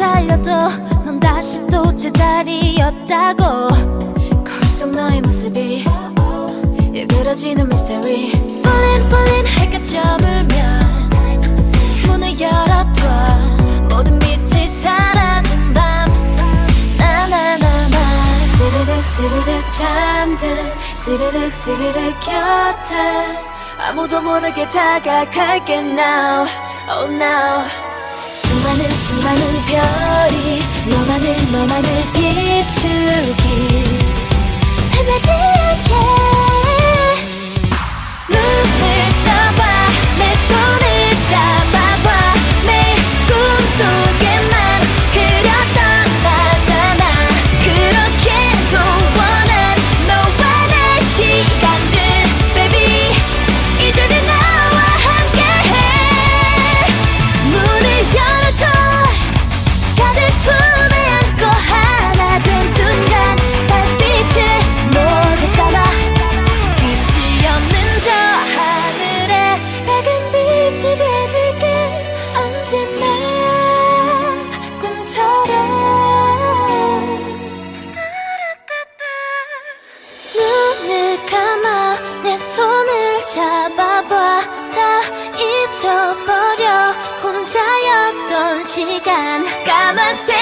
돌려도 넌 다시 또 제자리였다고. 거울 속 너의 모습이 일그러지는 mystery. Falling falling 해가 저물면 문을 열어둬. 모든 빛이 사라진 밤. 나나나나 스르륵 스르륵 잠든 스르륵 스르륵 곁에. 아무도 모르게 다가갈게 now 수많은 별이 너만을 너만을 비추기. 헤매지 잊어버려 혼자였던 시간. 까만 새